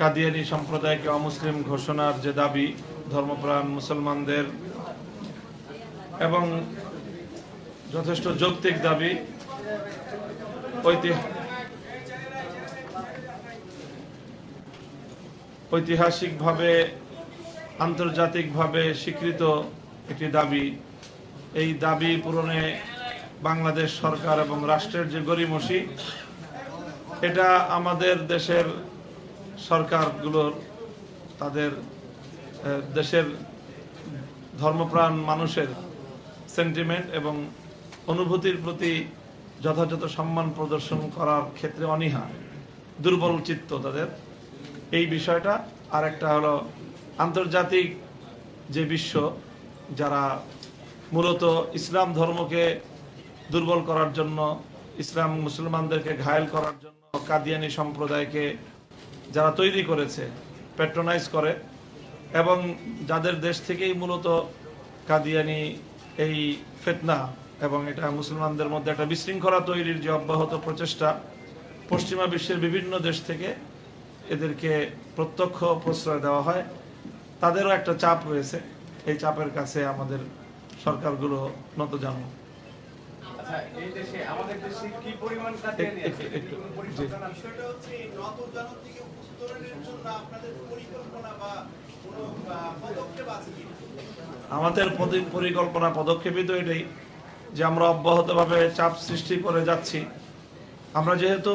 কাদিয়ানি সম্প্রদায়কে অমুসলিম ঘোষণার যে দাবি, ধর্মপ্রাণ মুসলমানদের, এবং যথেষ্ট যৌক্তিক দাবি ঐতিহাসিকভাবে, আন্তর্জাতিকভাবে স্বীকৃত একটি দাবি। এই দাবি পূরণে বাংলাদেশ সরকার এবং রাষ্ট্রের যে গরিমসি এটা আমাদের দেশের সরকারগুলোর, তাদের দেশের ধর্মপ্রাণ মানুষের সেন্টিমেন্ট এবং অনুভূতির প্রতি যথাযথ সম্মান প্রদর্শন করার ক্ষেত্রে অনীহা, দুর্বল চিত্ত তাদের। এই বিষয়টা আর একটা হলো আন্তর্জাতিক যে বিশ্ব, যারা মূলত ইসলাম ধর্মকে দুর্বল করার জন্য, ইসলাম মুসলমানদেরকে ঘায়েল করার জন্য, কাদিয়ানি সম্প্রদায়কে যারা তৈরি করেছে প্যাট্রোনাইজ করে, এবং যাদের দেশ থেকেই মূলত কাদিয়ানি এই ফেতনা এবং এটা মুসলমানদের মধ্যে একটা বিশৃঙ্খলা তৈরির যে অব্যাহত প্রচেষ্টা, পশ্চিমা বিশ্বের বিভিন্ন দেশ থেকে এদেরকে প্রত্যক্ষ প্রশ্রয় দেওয়া হয়। তাদেরও একটা চাপ রয়েছে। এই চাপের কাছে আমাদের সরকারগুলো নত জানো আচ্ছা এই দেশে আমাদের দেশে কি পরিমাণ? বিষয়টা হচ্ছে থেকে উত্তরণের জন্য আপনাদের পরিকল্পনা বা কোনো পদক্ষেপ আছে কি আমাদের পরিকল্পনা পদক্ষেপই তো এটাই যে আমরা অব্যাহতভাবে চাপ সৃষ্টি করে যাচ্ছি। আমরা যেহেতু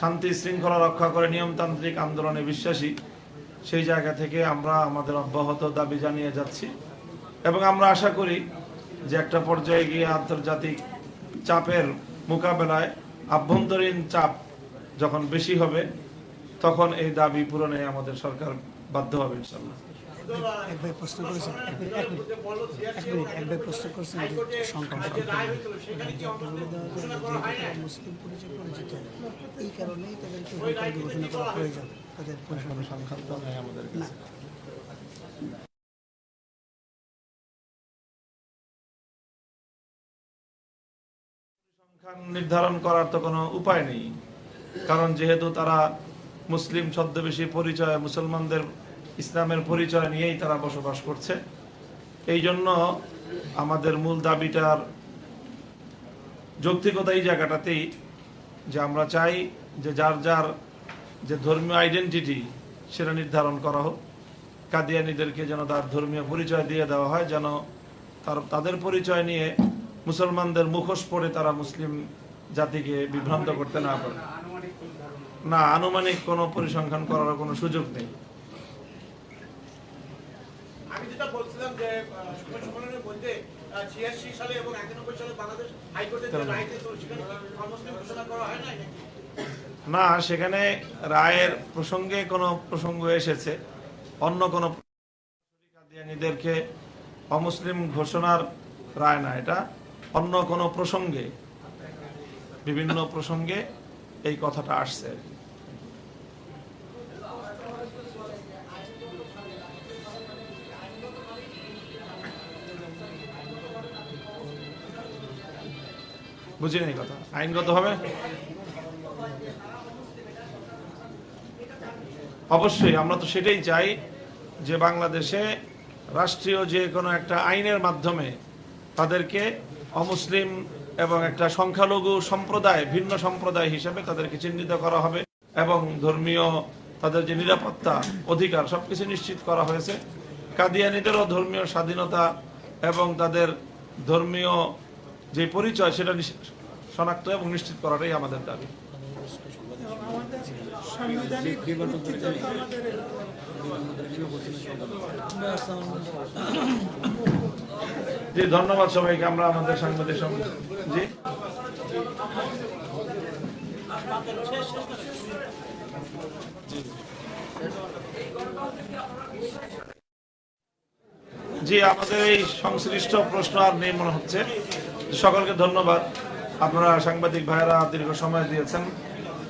শান্তি শৃঙ্খলা রক্ষা করে নিয়মতান্ত্রিক আন্দোলনে বিশ্বাসী সেই জায়গা থেকে আমরা আমাদের অব্যাহত দাবি জানিয়ে যাচ্ছি। এবং আমরা আশা করি যে একটা পর্যায়ে গিয়ে আন্তর্জাতিক চাপের মোকাবেলায় আভ্যন্তরীণ চাপ যখন বেশি হবে তখন এই দাবি পূরণে আমাদের সরকার বাধ্য হবে ইনশাল্লাহ প্রশ্ন করেছেন এক মিনিট এক মিনিট এক মিনিট এক ভাই প্রশ্ন করেছেন যে সংখ্যা মুসলিম পরিচয় পরিচিত এই কারণেই তাদেরকে ঘোষণা করা প্রয়োজন তাদের কোনো সংখ্যান্ত না। নির্ধারণ করার তো কোনো উপায় নেই। কারণ যেহেতু তারা মুসলিম ছদ্মবেশী পরিচয়, মুসলমানদের ইসলামের পরিচয় নিয়েই তারা বসবাস করছে। এই জন্য আমাদের মূল দাবিটার যৌক্তিকতা এই জায়গাটাতেই যে আমরা চাই যে যার যার যে ধর্মীয় আইডেন্টিটি সেটা নির্ধারণ করা হোক। কাদিয়ানিদেরকে যেন তার ধর্মীয় পরিচয় দিয়ে দেওয়া হয়, যেন তার, তাদের পরিচয় নিয়ে মুসলমানদের মুখোশ পরে তারা মুসলিম জাতিকে বিভ্রান্ত করতে না পারে? না আনুমানিক কোনো পরিসংখ্যান করার কোনো সুযোগ নেই। আমি যেটা বলছিলাম যে সম্মেলনের মধ্যে ছিয়াশি সালে এবং একানব্বই সালে বাংলাদেশ হাইকোর্টের যে রায় সেখানে অমুসলিম ঘোষণা করা হয় নাই না সেখানে রায়ের প্রসঙ্গে কোনো প্রসঙ্গ এসেছে। অন্য কোনো কাদিয়ানীদেরকে অমুসলিম ঘোষণার রায় না এটা অন্য কোনো প্রসঙ্গে, বিভিন্ন প্রসঙ্গে এই কথাটা আসছে। বুঝিনি এই কথা? আইনগত হবে অবশ্যই, আমরা তো সেটাই চাই যে বাংলাদেশে রাষ্ট্রীয় যে কোনো একটা আইনের মাধ্যমে তাদেরকে অমুসলিম এবং একটা সংখ্যালঘু সম্প্রদায়, ভিন্ন সম্প্রদায় হিসেবে তাদেরকে চিহ্নিত করা হবে এবং ধর্মীয় তাদের যে নিরাপত্তা, অধিকার সবকিছু নিশ্চিত করা হয়েছে। কাদিয়ানিদেরও ধর্মীয় স্বাধীনতা এবং তাদের ধর্মীয় যে পরিচয় সেটা শনাক্ত এবং নিশ্চিত করাটাই আমাদের দাবি। জি, ধন্যবাদ সবাইকে, আমরা আমাদের সাংবাদিক জি। জি, আমাদের এই সংশ্লিষ্ট প্রশ্ন আর নেই মনে হচ্ছে। সকলকে ধন্যবাদ। আপনারা সাংবাদিক ভাইয়েরা দীর্ঘ সময় দিয়েছেন।